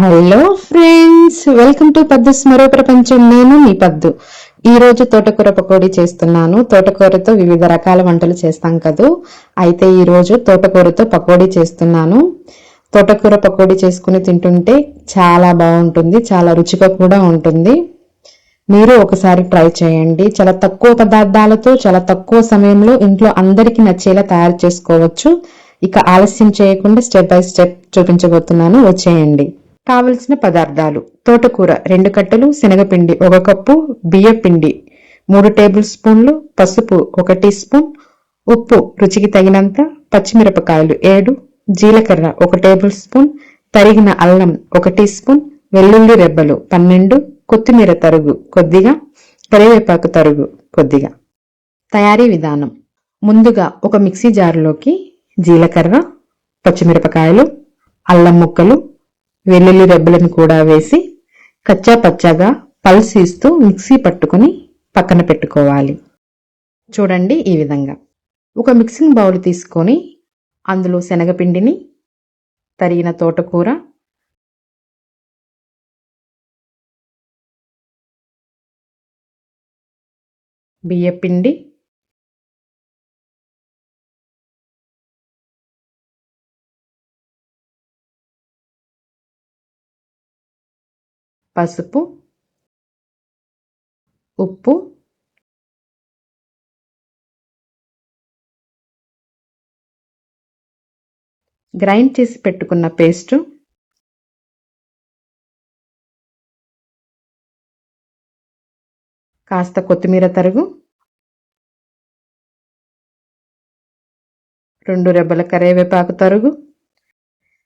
Hello friends welcome to పద్దుస్ మరో ప్రపంచం. నేను మీ పద్దు. ఈ రోజు తోటకూర పకోడీ చేస్తున్నాను. తోటకూరతో వివిధ రకాల వంటలు చేస్తాం కదూ. అయితే ఈ రోజు తోటకూరతో పకోడీ చేస్తున్నాను. తోటకూర పకోడీ చేసుకుని తింటుంటే చాలా బాగుంటుంది. చాలా రుచిగా కూడా ఉంటుంది. మీరు ఒకసారి ట్రై చేయండి. చాలా తక్కువ పదార్థాలతో చాలా తక్కువ సమయంలో ఇంట్లో అందరికీ నచ్చేలా తయారు చేసుకోవచ్చు. ఇక ఆలస్యం చేయకుండా స్టెప్ బై స్టెప్ చూపించబోతున్నాను. వచ్చేయండి. కావలసిన పదార్థాలు. తోటకూర రెండు కట్టలు శనగపిండి ఒక కప్పు బియ్యపిండి మూడు టేబుల్ స్పూన్లు పసుపు ఒక టీ స్పూన్ ఉప్పు రుచికి తగినంత పచ్చిమిరపకాయలు ఏడు జీలకర్ర ఒక టేబుల్ స్పూన్ తరిగిన అల్లం ఒక టీ స్పూన్ వెల్లుల్లి రెబ్బలు పన్నెండు కొత్తిమీర తరుగు కొద్దిగా కరివేపాకు తరుగు కొద్దిగా. తయారీ విధానం. ముందుగా ఒక మిక్సీ జారులోకి జీలకర్ర పచ్చిమిరపకాయలు అల్లం ముక్కలు వెల్లుల్లి రెబ్బలను కూడా వేసి కచ్చా పచ్చాగా పల్స్ ఇస్తూ మిక్సీ పట్టుకుని పక్కన పెట్టుకోవాలి. చూడండి ఈ విధంగా. ఒక మిక్సింగ్ బౌల్ తీసుకొని అందులో శనగపిండిని తరిగిన తోటకూర బియ్యపిండి పసుపు ఉప్పు గ్రైండ్ చేసి పెట్టుకున్న పేస్టు కాస్త కొత్తిమీర తరుగు రెండు రెబ్బల కరివేపాకు తరుగు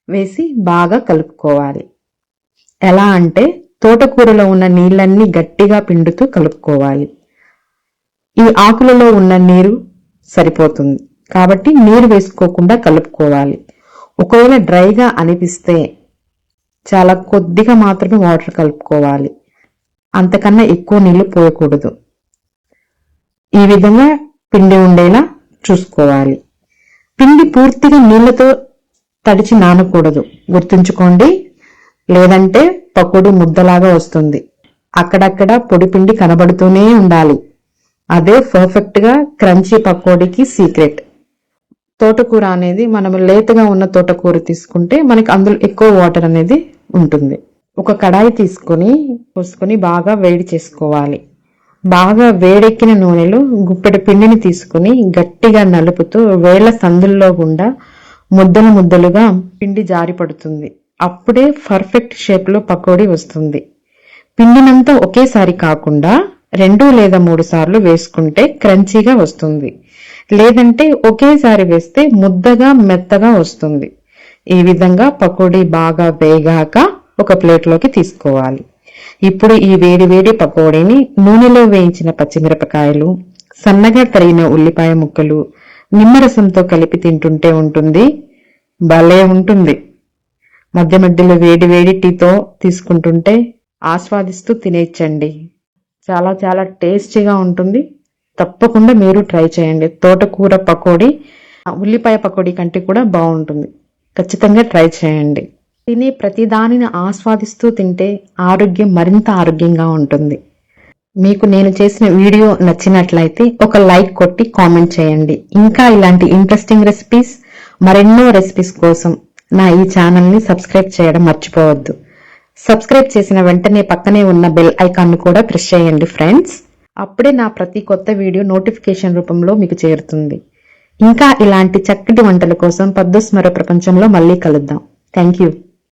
వేసి బాగా కలుపుకోవాలి. ఎలా అంటే తోటకూరలో ఉన్న నీళ్ళన్నీ గట్టిగా పిండుతూ కలుపుకోవాలి. ఈ ఆకులలో ఉన్న నీరు సరిపోతుంది. కాబట్టి నీరు వేసుకోకుండా కలుపుకోవాలి. ఒకవేళ డ్రైగా అనిపిస్తే చాలా కొద్దిగా మాత్రమే వాటర్ కలుపుకోవాలి. అంతకన్నా ఎక్కువ నీళ్ళు పోయకూడదు. ఈ విధంగా పిండి ఉండేలా చూసుకోవాలి. పిండి పూర్తిగా నీళ్ళతో తడిచి నానకూడదు. గుర్తుంచుకోండి లేదంటే పకోడీ ముద్దలాగా వస్తుంది. అక్కడక్కడ పొడిపిండి కనబడుతూనే ఉండాలి. అదే పర్ఫెక్ట్గా క్రంచీ పకోడీకి సీక్రెట్ తోటకూర అనేది మనం లేతగా ఉన్న తోటకూర తీసుకుంటే మనకి అందులో ఎక్కువ వాటర్ అనేది ఉంటుంది. ఒక కడాయి తీసుకొని పోసుకొని బాగా వేడి చేసుకోవాలి. బాగా వేడెక్కిన నూనెలో గుప్పెడు పిండిని తీసుకుని గట్టిగా నలుపుతూ వేళ్ళ సందుల్లో గుండా ముద్దలు ముద్దలుగా పిండి జారి పడుతుంది అప్పుడే పర్ఫెక్ట్ షేప్లో పకోడీ వస్తుంది. పిండినంతా ఒకేసారి కాకుండా రెండు లేదా మూడు సార్లు వేసుకుంటే క్రంచీగా వస్తుంది. లేదంటే ఒకేసారి వేస్తే ముద్దగా మెత్తగా వస్తుంది. ఈ విధంగా పకోడీ బాగా వేగాక ఒక ప్లేట్లోకి తీసుకోవాలి. ఇప్పుడు ఈ వేడి వేడి పకోడీని నూనెలో వేయించిన పచ్చిమిరపకాయలు సన్నగా తరిగిన ఉల్లిపాయ ముక్కలు నిమ్మరసంతో కలిపి తింటుంటే ఉంటుంది. భలే ఉంటుంది. మధ్య మధ్యలో వేడి వేడి టీతో తీసుకుంటుంటే ఆస్వాదిస్తూ తినేయచ్చండి చాలా చాలా టేస్టీగా ఉంటుంది. తప్పకుండా మీరు ట్రై చేయండి. తోటకూర పకోడీ ఉల్లిపాయ పకోడీ కంటే కూడా బాగుంటుంది. ఖచ్చితంగా ట్రై చేయండి. తినే ప్రతిదానిని ఆస్వాదిస్తూ తింటే ఆరోగ్యం మరింత ఆరోగ్యంగా ఉంటుంది. మీకు నేను చేసిన వీడియో నచ్చినట్లయితే ఒక లైక్ కొట్టి కామెంట్ చేయండి. ఇంకా ఇలాంటి ఇంట్రెస్టింగ్ రెసిపీస్ మరెన్నో రెసిపీస్ కోసం నా ఈ ఛానల్ని సబ్స్క్రైబ్ చేయడం మర్చిపోవద్దు. సబ్స్క్రైబ్ చేసిన వెంటనే పక్కనే ఉన్న బెల్ ఐకాన్ను కూడా ప్రెస్ చేయండి ఫ్రెండ్స్. అప్పుడే నా ప్రతి కొత్త వీడియో నోటిఫికేషన్ రూపంలో మీకు చేరుతుంది. ఇంకా ఇలాంటి చక్కటి వంటల కోసం పద్దుస్మర ప్రపంచంలో మళ్ళీ కలుద్దాం. Thank you